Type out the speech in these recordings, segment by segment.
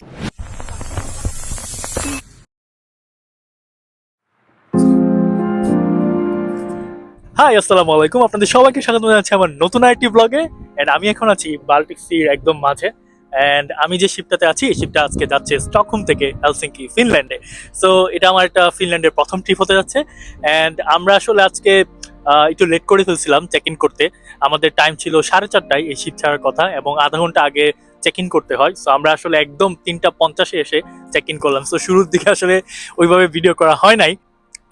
High আসসালামু আলাইকুম। আপনাদের সবাইকে স্বাগত জানাচ্ছি আমার নতুন আরেকটি ব্লগে এন্ড আমি এখন আছি বাল্টিক সির একদম মাঝে। এন্ড আমি যে শিপটাতে আছি শিপটা আজকে যাচ্ছে স্টকহোম থেকে হেলসিঙ্কি ফিনল্যান্ডে সো এটা আমার একটা ফিনল্যান্ডের প্রথম ট্রিপ হতে যাচ্ছে। এন্ড আমরা আসলে আজকে একটু লেট করে ফেলছিলাম চেক ইন করতে। আমাদের টাইম ছিল সাড়ে চারটায় এই শিপ ছাড়ার কথা এবং আধা ঘণ্টা আগে চেক ইন করতে হয়। সো আমরা আসলে একদম তিনটা পঞ্চাশে এসে চেক ইন করলাম। সো শুরুর দিকে আসলে ওইভাবে ভিডিও করা হয় নাই।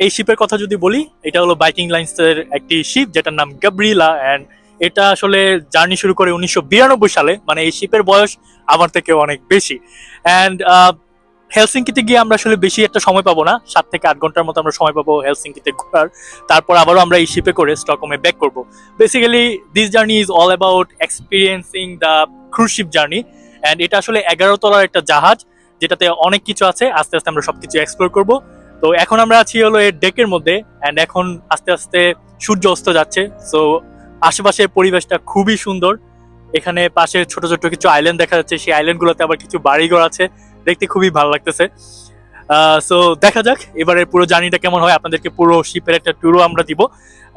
এই শিপের কথা যদি বলি, এটা হলো বাইকিং লাইন্সের একটি শিপ যেটার নাম গাবরিলা অ্যান্ড এটা আসলে জার্নি শুরু করে উনিশশো বিরানব্বই সালে। মানে এই শিপের বয়স আমার থেকে অনেক বেশি। অ্যান্ড হেলসিঙ্কিতে গিয়ে আমরা আসলে বেশি একটা সময় পাবো না। সাত থেকে আট ঘণ্টার মতো আমরা সময় পাবো হেলসিঙ্কিতে ঘোরার। তারপর আবারও আমরা এই শিপে করে স্টকহোমে ব্যাক করব। Basically this journey is all about experiencing the cruise ship journey and এটা আসলে এগারো তলার একটা জাহাজ, যেটাতে অনেক কিছু আছে। আস্তে আস্তে আমরা সবকিছু এক্সপ্লোর করব। তো এখন আমরা আছি হলো এর ডেকের মধ্যে অ্যান্ড এখন আস্তে আস্তে সূর্য অস্ত যাচ্ছে। সো আশেপাশের পরিবেশটা খুবই সুন্দর। এখানে পাশে ছোট ছোট কিছু আইল্যান্ড দেখা যাচ্ছে। সেই আইল্যান্ডগুলোতে আবার কিছু বাড়িঘর আছে। দেখতে খুবই ভালো লাগতেছে। সো দেখা যাক এবারে পুরো জার্নিটা কেমন হয়, আপনাদেরকে পুরো শিপের একটা ট্যুরও আমরা দিব।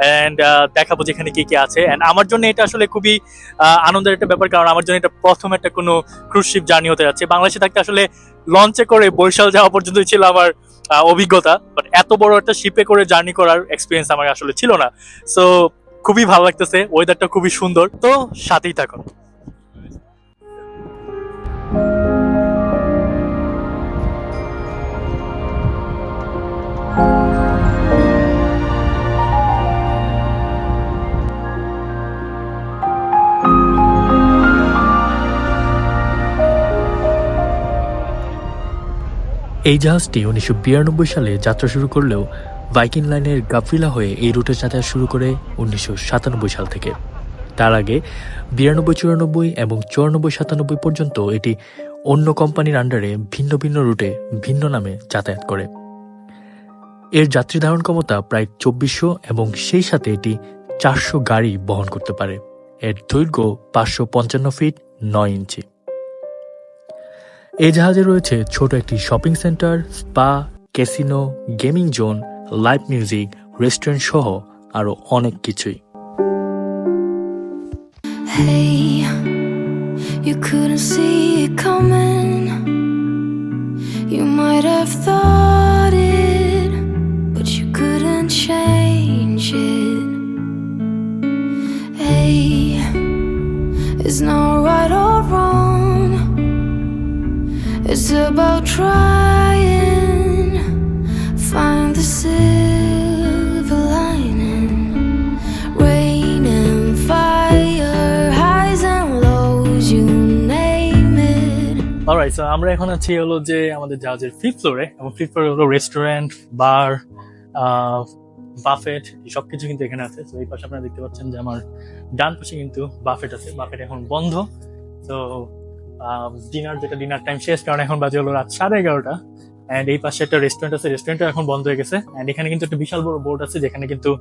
অ্যান্ড দেখাবো যেখানে কি কি আছে। অ্যান্ড আমার জন্য এটা আসলে খুবই আনন্দের একটা ব্যাপার, কারণ আমার জন্য এটা প্রথম একটা কোনো ক্রুজ শিপ জার্নি হতে যাচ্ছে। বাংলাদেশে থাকতে আসলে লঞ্চে করে বরিশাল যাওয়া পর্যন্তই ছিল আমার অভিজ্ঞতা। বাট এত বড় একটা শিপে করে জার্নি করার এক্সপিরিয়েন্স আমার আসলে ছিল না। সো খুবই ভালো লাগতেছে ওয়েদারটা খুবই সুন্দর। তো, সাথেই থাকুন। এই জাহাজটি উনিশশো বিরানব্বই সালে যাত্রা শুরু করলেও ভাইকিং লাইনের গাফরিলা হয়ে এই রুটে যাতায়াত শুরু করে উনিশশো সাতানব্বই সাল থেকে। তার আগে বিরানব্বই, চুরানব্বই এবং চুরানব্বই, সাতানব্বই পর্যন্ত এটি অন্য কোম্পানির আন্ডারে ভিন্ন ভিন্ন রুটে ভিন্ন নামে যাতায়াত করে। এর যাত্রী ধারণ ক্ষমতা প্রায় চব্বিশশো এবং সেই সাথে এটি চারশো গাড়ি বহন করতে পারে। এর দৈর্ঘ্য পাঁচশো পঞ্চান্ন ফিট নয় ইঞ্চি। এই জাহাজে রয়েছে ছোট একটি shopping centre spa casino gaming zone live music restaurant সহ আরও অনেক কিছুই। You might have thought it, change it. Hey, it's not right or wrong. It's about trying, find the silver lining. Rain and fire, highs and lows, you name it. Alright so আমরা এখন আছি হলো যে আমাদের জাহাজের fifth ফ্লোরে এবং fifth ফ্লোরে হলো রেস্টুরেন্ট বার বাফেট সবকিছু কিন্তু এখানে আছে। তো এই পাশে আপনারা দেখতে পাচ্ছেন যে আমার ডান পাশে কিন্তু বাফেট আছে। বাফেট এখন বন্ধ। তো ডিনার যেটা ডিনার টাইম শেষ, কারণ এখন বাজে হলো রাত সাড়ে এগারোটা। অ্যান্ড এই পাশে একটা রেস্টুরেন্ট আছে। রেস্টুরেন্টটা এখন বন্ধ হয়ে গেছে। অ্যান্ড এখানে কিন্তু একটা বিশাল বড় বোর্ড আছে, যেখানে কিন্তু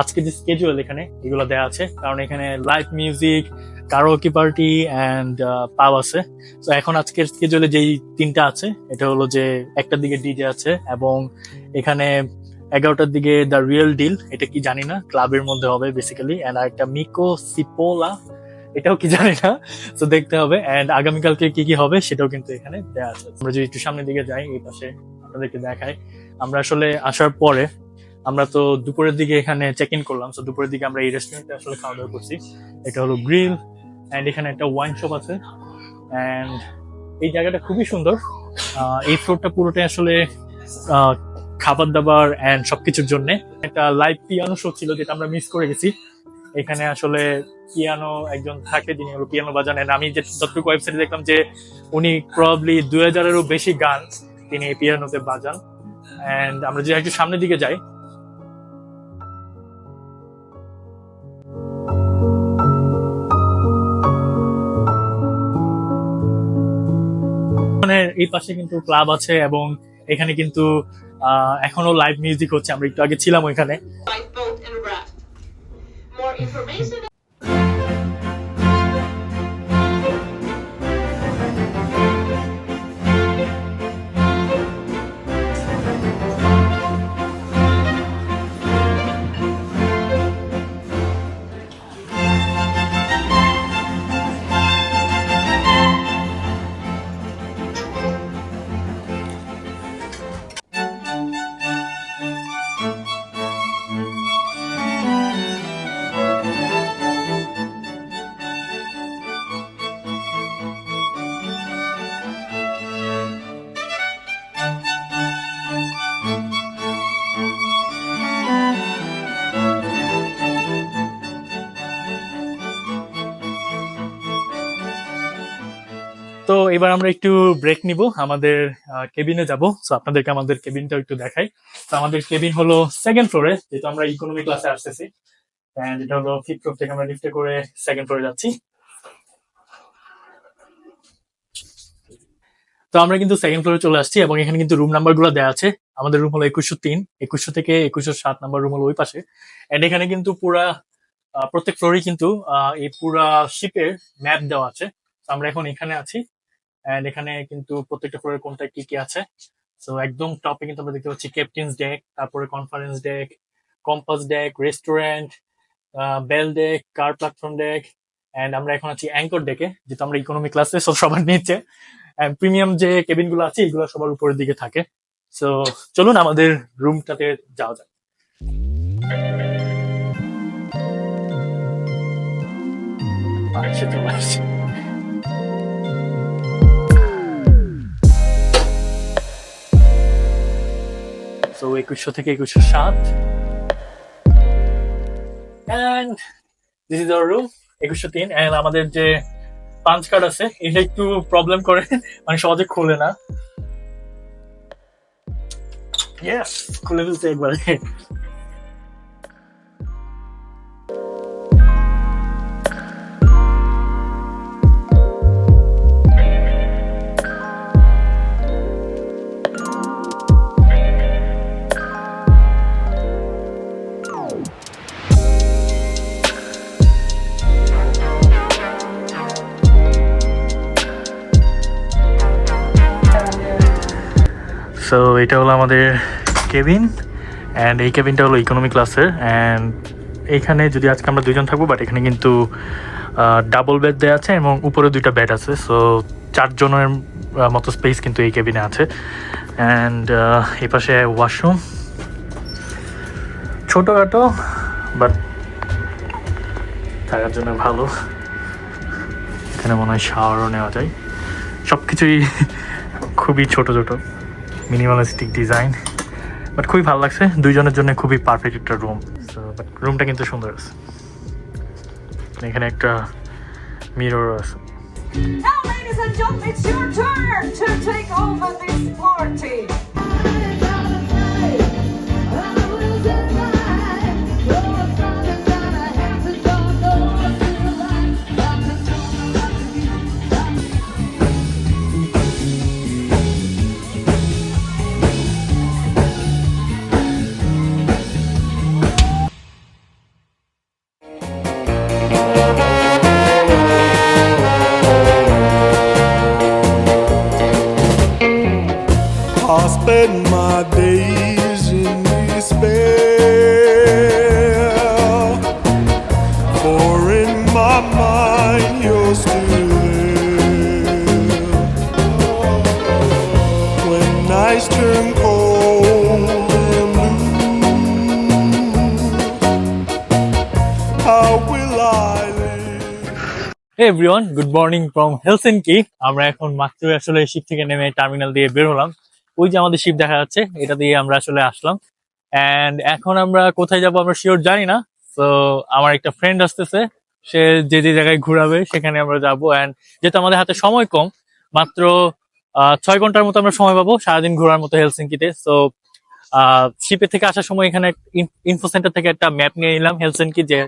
আজকে যে স্কেজুয়াল এখানে, এগুলো দেওয়া আছে। কারণ এখানে live music karaoke party and pub আছে। তো এখন আজকের স্কেজুলে যেই তিনটা আছে, এটা হলো যে একটার দিকে ডিজে আছে এবং এখানে এগারোটার দিকে দ্য রিয়েল ডিল এটা কি জানি না, ক্লাবের মধ্যে হবে বেসিক্যালি অ্যান্ড আরেকটা মিকো সিপোলা এটাও কি জানি না তো দেখতে হবে অ্যান্ড আগামীকালকে কি কি হবে সেটাও কিন্তু এখানে দেওয়া আছে। আমরা যদি একটু সামনের দিকে যাই, এই পাশে আপনাদেরকে দেখাই, আমরা আসলে আসার পরে আমরা তো দুপুরের দিকে এখানে চেক ইন করলাম তো দুপুরের দিকে আমরা এই রেস্টুরেন্টে আসলে খাওয়া দাওয়া করছি। এটা হলো গ্রিল অ্যান্ড এখানে একটা ওয়াইন শপ আছে অ্যান্ড এই জায়গাটা খুবই সুন্দর এই ফ্লোরটা পুরোটাই আসলে খাবার দাবার অ্যান্ড সবকিছুর জন্য। একটা লাইভ পিয়ানো শো ছিল যেটা আমরা মিস করে গেছি। এখানে আসলে পিয়ানো একজন থাকে, যিনি হলো পিয়ানো বাজান and আমি যে যতটুকু ওয়েবসাইটে দেখলাম যে উনি প্রবাবলি দুই হাজারেরও বেশি গান তিনি পিয়ানোতে বাজান। অ্যান্ড আমরা যদি একটু সামনের দিকে যাই। মানে এই পাশে কিন্তু ক্লাব আছে এবং এখানে কিন্তু এখনও লাইভ মিউজিক হচ্ছে আমরা একটু আগে ছিলাম ওইখানে। এবার আমরা একটু ব্রেক নিব। আমাদের কেবিনে যাব। তো আপনাদেরকে আমাদের কেবিনটা একটু দেখাই। তো আমাদের কেবিন হলো সেকেন্ড ফ্লোরে যেহেতু আমরা ইকোনমি ক্লাসে আসতেছি। এন্ড এটা হলো ফিফথ ফ্লোর থেকে আমরা লিফটে করে সেকেন্ড ফ্লোরে যাচ্ছি। তো আমরা কিন্তু সেকেন্ড ফ্লোরে চলে আসছি এবং এখানে কিন্তু রুম নাম্বারগুলো দেওয়া আছে। আমাদের রুম হলো একুশশো তিন। একুশশো থেকে একুশশো সাত নাম্বার রুম হলো ওই পাশে। এন্ড এখানে কিন্তু পুরা প্রত্যেক ফ্লোরে কিন্তু এই পুরা শিপের ম্যাপ দেওয়া আছে। আমরা এখন এখানে আছি। এন্ড এখানে কিন্তু প্রত্যেকটা ফ্লোরে কোনটা কি কি আছে? সো একদম টপে কিন্তু আমরা দেখতে পাচ্ছি ক্যাপ্টেন্স ডেক তারপরে conference deck compass deck restaurant bell deck car platform deck and আমরা এখন আছি অ্যাঙ্কর ডেকে যেহেতু আমরা ইকোনমি ক্লাসে সব সবার নিচে। প্রিমিয়াম যে কেবিনগুলো আছে, এগুলো সবার উপরের দিকে থাকে। সো চলুন আমাদের রুমটাতে যাওয়া যাক। আচ্ছা চলে আসছে। সো একুশশো থেকে একুশশো সাত। And this is our room একুশশো তিন। অ্যান্ড আমাদের যে পাঞ্চ কার্ড আছে, এটা একটু প্রবলেম করে মানে সহজে খোলে না। ইয়েস খুলে ফেলছে একবারে। সো এটা হলো আমাদের কেবিন অ্যান্ড এই কেবিনটা হলো ইকোনমি ক্লাসের অ্যান্ড এইখানে যদি আজকে আমরা দুজন থাকব বাট এখানে কিন্তু ডাবল বেড দেওয়া আছে এবং উপরে দুইটা বেড আছে। সো চারজনের মতো স্পেস কিন্তু এই কেবিনে আছে। অ্যান্ড এই পাশে ওয়াশরুম ছোটোখাটো বাট থাকার জন্য ভালো। এখানে মনে হয় শাওয়ারও নেওয়া যায়। সব কিছুই খুবই ছোটো ছোট। মিনিমালিস্টিক ডিজাইন বাট খুবই ভালো লাগছে। দুইজনের জন্য খুবই পারফেক্ট একটা রুম বাট রুমটা কিন্তু সুন্দর আছে। এখানে একটা মিরর আছে। Now, ladies and gentlemen, it's your turn to take over this party. Everyone good morning from Helsinki আমরা এখন মাত্র আসলে শিপ থেকে নেমে টার্মিনাল দিয়ে বের হলাম। ওই যে আমাদের শিপ দেখা যাচ্ছে, এটা দিয়ে আমরা আসলে আসলাম। এন্ড এখন আমরা কোথায় যাব আমরা শিওর জানি না। তো আমার একটা ফ্রেন্ড আসতেছে সে যে যে জায়গায় ঘুরাবে, সেখানে আমরা যাব। এন্ড যেহেতু আমাদের হাতে সময় কম, মাত্র ছয় ঘণ্টার মতো আমরা সময় পাবো সারাদিন ঘোরার মতো হেলসিনকিতে সো শিপে থেকে আসার সময় এখানে ইনফো সেন্টার থেকে একটা ম্যাপ নিয়ে নিলাম হেলসিনকি যে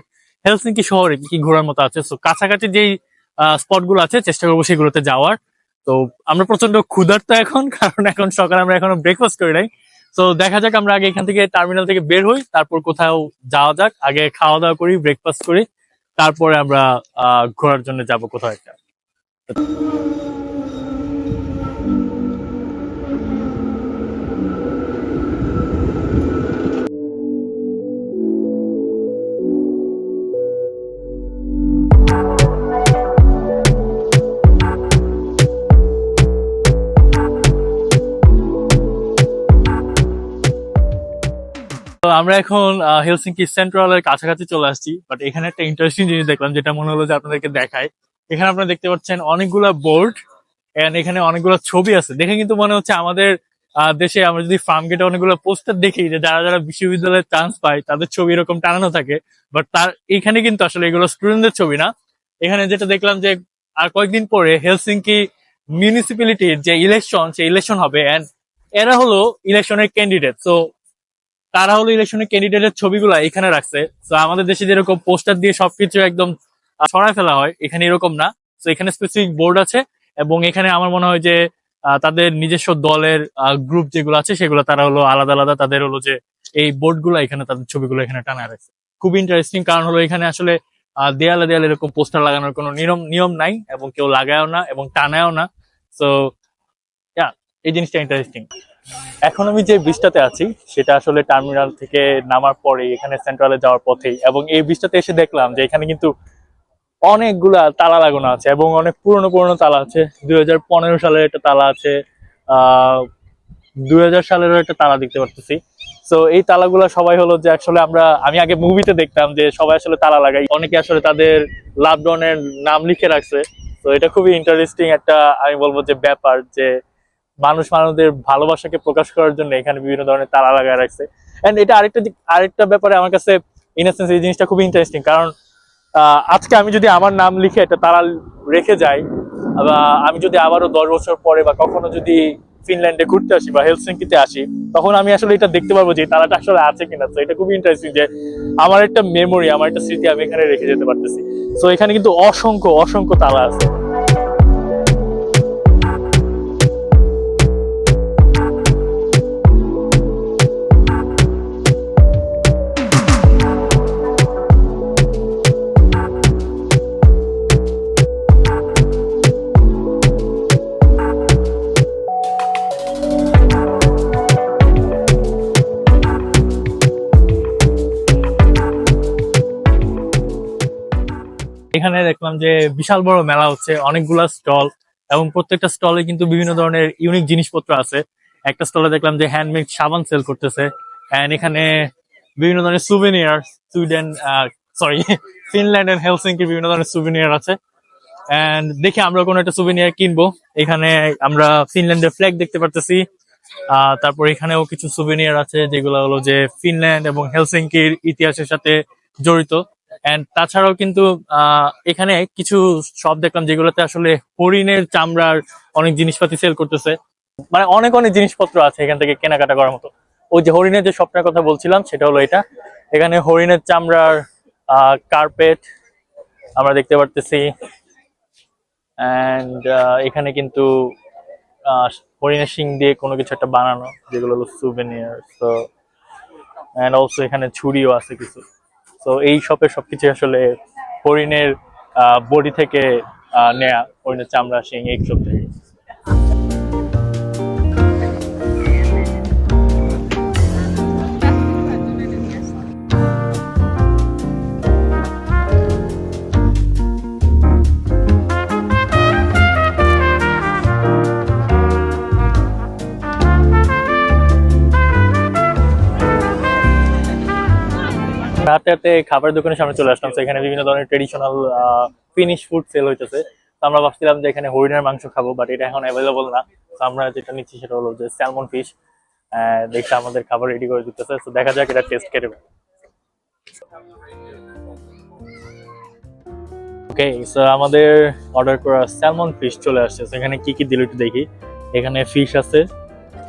হেলসিনকি শহরে কি কি ঘোরার মতো আছে। সো কাছাকাছি যেই স্পটগুলো আছে, চেষ্টা করব সেগুলোতে যাওয়ার। তো আমরা প্রচণ্ড ক্ষুধার্ত এখন, কারণ এখন সকালে আমরা এখনও ব্রেকফাস্ট করি নাই। তো দেখা যাক আমরা আগে এখান থেকে টার্মিনাল থেকে বের হই, তারপর কোথাও যাওয়া যাক। আগে খাওয়া দাওয়া করি ব্রেকফাস্ট করি। তারপরে আমরা ঘোরার জন্য যাব কোথাও একটা। আমরা এখন হেলসিঙ্কি সেন্ট্রালের কাছাকাছি চলে আসছি বাট এখানে একটা ইন্টারেস্টিং জিনিস দেখলাম, যেটা মনে হলো যে আপনাদেরকে দেখায় এখানে আপনারা দেখতে পাচ্ছেন অনেকগুলা বোর্ড এন্ড এখানে অনেকগুলো ছবি আছে। দেখে কিন্তু মনে হচ্ছে আমাদের দেশে আমরা যদি ফার্ম গেটে অনেকগুলো পোস্টার দেখি, যে যারা যারা বিশ্ববিদ্যালয়ে চান্স পায়, তাদের ছবি এরকম টানানো থাকে। বাট তার, এখানে কিন্তু আসলে এগুলো স্টুডেন্টদের ছবি না। এখানে যেটা দেখলাম যে, আর কয়েকদিন পরে হেলসিঙ্কি মিউনিসিপ্যালিটির যে ইলেকশন সেই ইলেকশন হবে এন্ড এরা হলো ইলেকশনের ক্যান্ডিডেট তো তারা হলো ইলেকশনের ক্যান্ডিডেটের ছবিগুলো এখানে রাখছে। তো আমাদের দেশে যেরকম পোস্টার দিয়ে সবকিছু একদম ছড়ায় ফেলা হয়, এখানে এরকম না। তো এখানে স্পেসিফিক বোর্ড আছে এবং এখানে আমার মনে হয় যে তাদের নিজস্ব দলের গ্রুপ যেগুলো আছে সেগুলো তারা হলো আলাদা আলাদা তাদের হলো যে এই বোর্ডগুলো এখানে তাদের ছবিগুলো এখানে টানা রাখছে খুব ইন্টারেস্টিং কারণ হলো এখানে আসলে দেয়ালে দেয়ালে এরকম পোস্টার লাগানোর কোনো নিয়ম নিয়ম নাই এবং কেউ লাগায়ও না এবং টানায়ও না। তো এই জিনিসটা ইন্টারেস্টিং এখন আমি যে ব্রিজটাতে আছি, সেটা আসলে টার্মিনাল থেকে নামার পরে এখানে সেন্ট্রালে যাওয়ার পথেই এবং এই ব্রিজটাতে এসে দেখলাম যে এখানে কিন্তু অনেকগুলা তালা লাগানো আছে এবং অনেক পুরনো পুরনো তালা আছে। দুই হাজার পনেরো সালের একটা তালা আছে, আহ, দুই হাজার সালেরও একটা তালা দেখতে পারতেছি। তো এই তালাগুলা সবাই হলো যে আসলে আমরা, আমি আগে মুভিতে দেখতাম যে সবাই আসলে তালা লাগাই অনেকে আসলে তাদের লাভ ডনের নাম লিখে রাখছে। তো এটা খুবই ইন্টারেস্টিং একটা, আমি বলব যে ব্যাপার যে মানুষ মানুষদের ভালোবাসাকে প্রকাশ করার জন্য এখানে বিভিন্ন ধরনের তারা লাগায় রাখছে। এন্ড এটা আরেকটা দিক, আরেকটা ব্যাপারে আমার কাছে ইনসেন্স এই জিনিসটা খুবই ইন্টারেস্টিং কারণ আজকে আমি যদি আমার নাম লিখে একটা তালা রেখে যাই, বা আমি যদি আবারও দশ বছর পরে বা কখনো যদি ফিনল্যান্ডে ঘুরতে আসি বা হেলসিঙ্কিতে আসি, তখন আমি আসলে এটা দেখতে পারব যে তালাটা আসলে আছে কিনা। তো এটা খুবই ইন্টারেস্টিং যে আমার একটা মেমোরি আমার একটা স্মৃতি আমি এখানে রেখে যেতে পারতেছি। তো এখানে কিন্তু অসংখ্য অসংখ্য তারা আছে। এখানে দেখলাম যে বিশাল বড় মেলা হচ্ছে, অনেকগুলা স্টল এবং প্রত্যেকটা স্টলে কিন্তু বিভিন্ন ধরনের ইউনিক জিনিসপত্র আছে। একটা স্টলে দেখলাম যে হ্যান্ডমেড সাবান সেল করতেছে এন্ড এখানে বিভিন্ন ধরনের souvenir Sweden sorry Finland and হেলসিঙ্কির বিভিন্ন ধরনের সুভেনিয়ার আছে। এন্ড দেখি আমরা কোনো একটা সুভেনিয়ার কিনবো। এখানে আমরা ফিনল্যান্ডের ফ্ল্যাগ দেখতে পারতেছি। তারপর এখানেও কিছু সুভেনিয়ার আছে যেগুলো হলো যে ফিনল্যান্ড এবং হেলসিঙ্কির ইতিহাসের সাথে জড়িত। এন্ড তাছাড়াও কিন্তু এখানে কিছু শপ দেখলাম যেগুলোতে আসলে হরিণের চামড়ার অনেক জিনিসপাতি সেল করতেছে। মানে অনেক অনেক জিনিসপত্র আছে এখান থেকে কেনাকাটা করার মতো। ওই যে হরিণের যে শপটার কথা বলছিলাম, সেটা হলো এটা। এখানে হরিণের চামড়ার কার্পেট আমরা দেখতে পারতেছি। অ্যান্ড এখানে কিন্তু হরিণের শিং দিয়ে কোনো কিছু একটা বানানো, যেগুলো হলো সুভেনিয়ার তো অ্যান্ড অলসো এখানে ছুরিও আছে কিছু। তো এই শপে সবকিছু আসলে হরিণের বডি থেকে নেয়া, হরিণের চামড়া সিং শিং, এইসব থেকে। রাতে রাতে খাবারের দোকানের সামনে চলে আসলাম। তো এখানে বিভিন্ন ধরনের ট্রেডিশনাল ফিনিশ ফুড সেল হইতেছে। তো আমরা ভাবছিলাম যে এখানে হরিণের মাংস খাব বাট এটা এখন অ্যাভেলেবল না। তো আমরা যেটা নিচ্ছি সেটা হলো যে স্যালমন ফিশ দেখে আমাদের খাবার রেডি করে দিতেছে। তো দেখা যাক এটা টেস্ট করে ওকে সো আমাদের অর্ডার করা স্যালমন ফিশ চলে আসছে। এখানে কি কি দিল একটু দেখি। এখানে ফিশ আছে।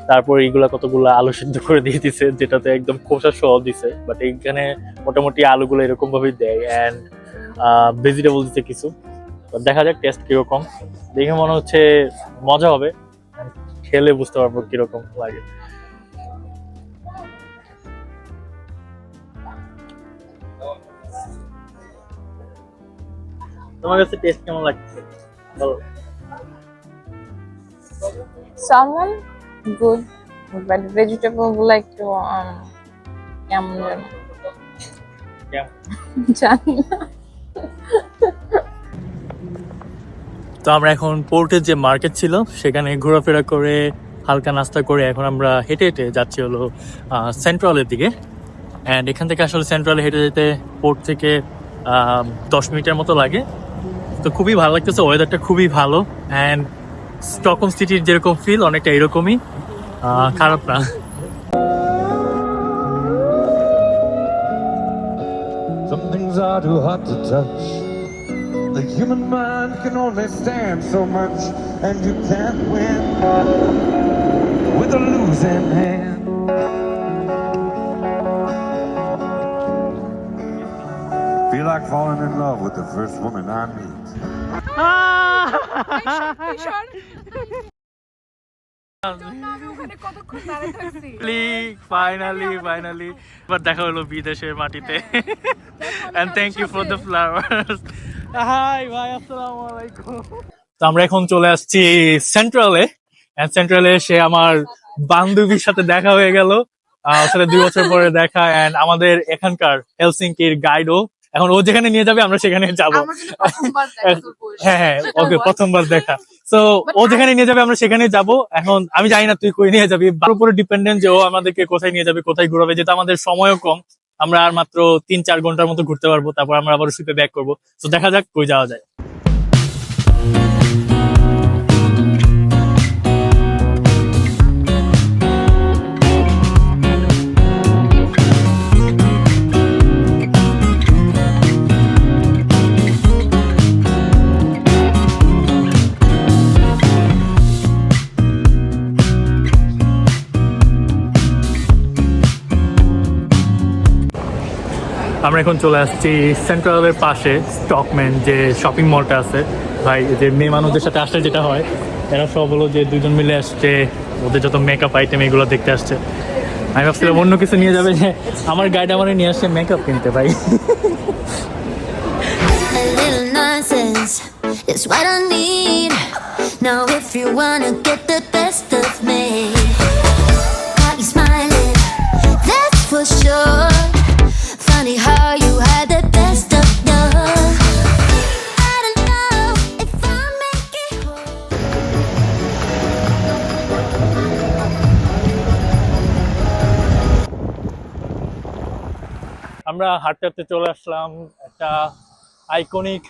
তারপর এইগুলা কতগুলো আলু সিদ্ধ করে দিয়ে দিছে যেটাতে একদম খোসা সহ দিছে বাট এইখানে মোটামুটি আলুগুলো এরকম ভাবে দেয় অ্যান্ড ভেজিটেবল দিচ্ছে কিছু। দেখা যাক টেস্ট কীরকম। দেখে মনে হচ্ছে মজা হবে খেলে বুঝতে পারব কীরকম লাগে। তোমার কাছে টেস্ট কেমন লাগছে? বলো। Good, but vegetable like to um, কেমন যেন জানি তো আমরা এখন পোর্টের যে মার্কেট ছিল সেখানে ঘোরাফেরা করে হালকা নাস্তা করে এখন আমরা হেঁটে হেঁটে যাচ্ছি হলো সেন্ট্রালের দিকে। অ্যান্ড এখান থেকে আসলে সেন্ট্রালে হেঁটে যেতে পোর্ট থেকে আহ, দশ মিনিটের মতো লাগে। তো খুবই ভালো লাগতেছে ওয়েদারটা খুবই ভালো। অ্যান্ড স্টকহোম সিটির যেরকম ফিল অনেকটা এরকমই আহ, খারাপ না Some things are too hot to touch. The human mind can only stand so much, and you can't win with a losing hand. Feel like falling in love with the first woman I meet. Finally finally এবার দেখা হলো বিদেশের মাটিতে। And thank you for the flowers hi ভাই আসসালামু আলাইকুম। তো আমরা এখন চলে আসছি সেন্ট্রালে এন্ড সেন্ট্রালে এসে আমার বান্ধবীর সাথে দেখা হয়ে গেল। সাথে দুই বছর পরে দেখা। এন্ড আমাদের এখানকার হেলসিঙ্কির গাইডও এখন ও যেখানে নিয়ে যাবে আমরা সেখানে যাব। হ্যাঁ হ্যাঁ ওকে প্রথমবার দেখা। তো ও যেখানে নিয়ে যাবে আমরা সেখানে যাব। এখন আমি জানি না তুই কই নিয়ে যাবি। তার উপরে ডিপেন্ডেন্ট যে ও আমাদেরকে কোথায় নিয়ে যাবে কোথায় ঘুরাবে যেহেতু আমাদের সময়ও কম আমরা আর মাত্র তিন চার ঘণ্টার মতো ঘুরতে পারব। তারপর আমরা আবার শিপে ব্যাক করব। তো দেখা যাক কই যাওয়া যায়। আমরা এখন চলে আসছি সেন্ট্রালের পাশে স্টকম্যান যে শপিং মলটা আছে ভাই যে মেয়ে মানুষদের সাথে আসলে যেটা হয় এরা সব হলো যে দুজন মিলে আসছে ওদের যত মেকআপ আইটেম এগুলো দেখতে আসছে আমি ভাবছিলাম অন্য কিছু নিয়ে যাবে যে আমার গাইড আমার নিয়ে আসছে মেকআপ কিনতে ভাই is what I need. Now, if you wanna get the best of me, got you smiling, that's for sure. আমরা হাঁটতে হাঁটতে চলে আসলাম একটা আইকনিক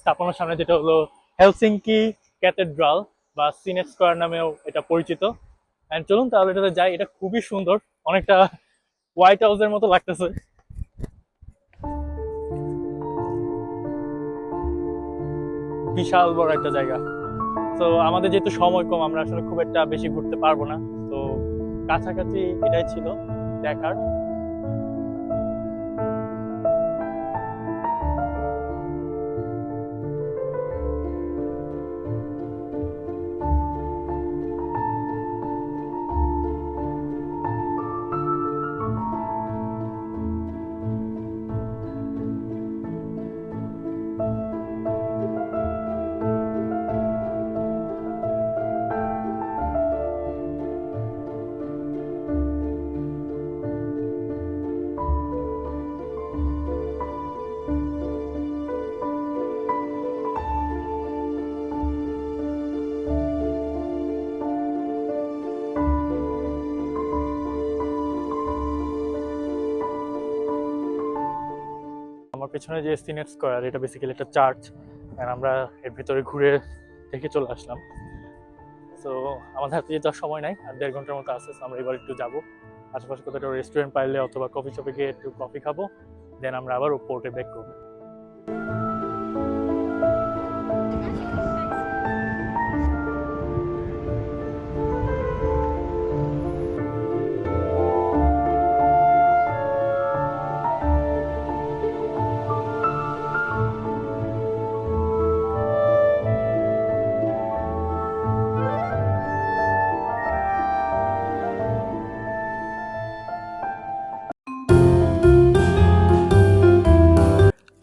স্থাপনার সামনে, যেটা হলো হেলসিঙ্কি ক্যাথেড্রাল বা সিনেট স্কোয়ার নামেও এটা পরিচিত। অ্যান্ড চলুন তাহলে এটাতে যাই, এটা খুবই সুন্দর, অনেকটা হোয়াইট হাউসের মতো লাগতেছে। বিশাল বড় একটা জায়গা। তো আমাদের যেহেতু সময় কম, আমরা আসলে খুব একটা বেশি ঘুরতে পারব না। তো কাছাকাছি এটাই ছিল দেখার। পেছনে যে সিনেট স্কোয়ার, এটা বেসিক্যালি একটা চার্চ অ্যান্ড আমরা এর ভিতরে ঘুরে দেখে চলে আসলাম। সো আমাদের হাতে যেতে সময় নাই, আর দেড় ঘণ্টার মতো আছে আমরা এবার একটু যাব। আশেপাশে কোথাও একটা রেস্টুরেন্ট পাইলে অথবা কফি শপে গিয়ে একটু কফি খাব দেন আমরা আবার পোর্টে ব্যাক করব।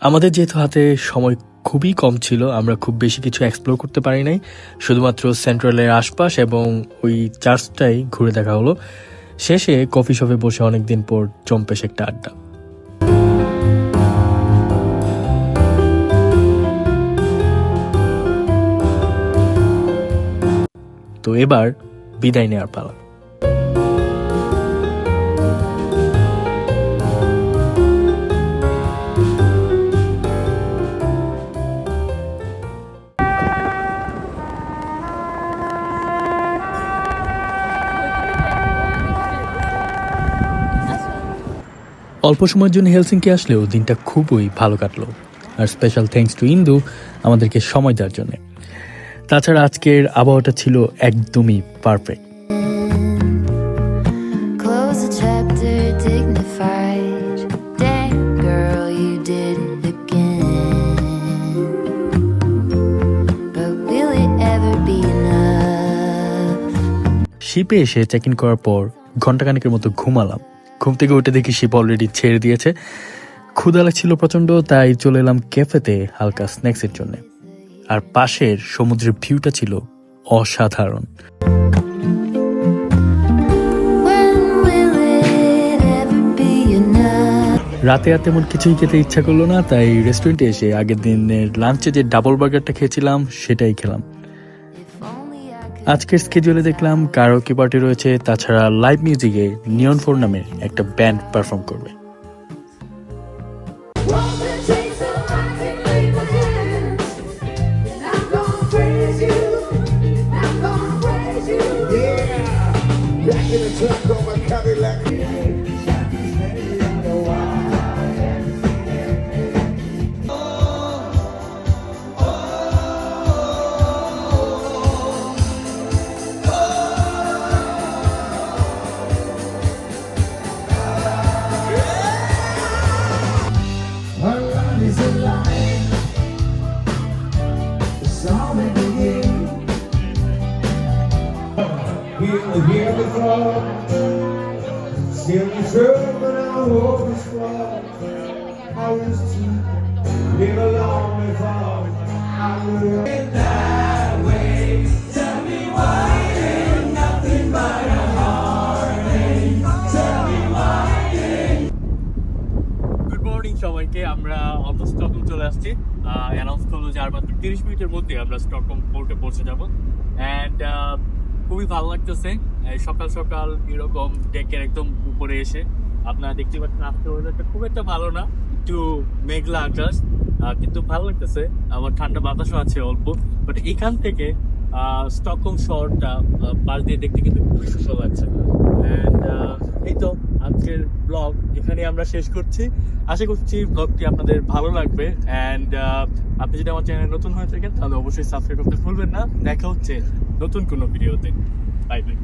আমাদের যেহেতু হাতে সময় খুবই কম ছিল, আমরা খুব বেশি কিছু এক্সপ্লোর করতে পারি নাই। শুধুমাত্র সেন্ট্রালের আশপাশ এবং ওই চার্চটাই ঘুরে দেখা হলো। শেষে কফি শপে বসে অনেকদিন পর জম্পেশ একটা আড্ডা। তো এবার বিদায় নেওয়ার পালা। অল্প সময়ের জন্য হেলসিঙ্কি আসলেও দিনটা খুবই ভালো কাটলো। আর স্পেশাল থ্যাঙ্কস টু ইন্দু আমাদেরকে সময় দেওয়ার জন্য। তাছাড়া আজকের আবহাওয়াটা ছিল একদমই পারফেক্ট? শিপে এসে চেক ইন করার পর ঘন্টাখানেকের মতো ঘুমালাম। ঘুম থেকে উঠে দেখি শিপ অলরেডি ছেড়ে দিয়েছে ক্ষুধা লাগছিল প্রচণ্ড, তাই চলে এলাম ক্যাফেতে হালকা স্ন্যাক্সের জন্য আর পাশের সমুদ্রের ভিউটা ছিল অসাধারণ? রাতে আর তেমন কিছুই খেতে ইচ্ছা করল না, তাই রেস্টুরেন্টে এসে আগের দিনের লাঞ্চে যে ডাবল বার্গারটা খেয়েছিলাম, সেটাই খেলাম. আজকের স্কেজুলে দেখলাম কারোকি পার্টি রয়েছে, তাছাড়া লাইভ মিউজিকে নিয়ন ফোর নামে একটা ব্যান্ড পারফর্ম করবে। Let's in truth, but I used to live alone before I would. Good morning সবাইকে। আমরা অটো স্টকহোম চলে আসছি। অ্যানাউন্স করল যে আর মাত্র তিরিশ মিনিটের মধ্যে আমরা স্টকহোম পোর্টে পৌঁছে যাব। অ্যান্ড খুবই ভালো লাগতেছে। সকাল সকাল এরকম ডেকের একদম উপরে এসে আপনারা দেখতে পাচ্ছেন আজকে ওয়েদারটা খুব একটা ভালো না, একটু মেঘলা আকাশ কিন্তু ভালো লাগতেছে। আমার ঠান্ডা বাতাসও আছে অল্প বাট এখান থেকে স্টকহোম শহরটা পাশ দিয়ে দেখতে কিন্তু খুবই সুন্দর লাগছে। এই তো আজকের ব্লগ এখানে আমরা শেষ করছি। আশা করছি ব্লগটি আপনাদের ভালো লাগবে। অ্যান্ড আপনি যদি আমার চ্যানেল নতুন হয়ে থাকেন, তাহলে অবশ্যই সাবস্ক্রাইব করতে ভুলবেন না। দেখা হচ্ছে নতুন কোনো ভিডিওতে বাই বাই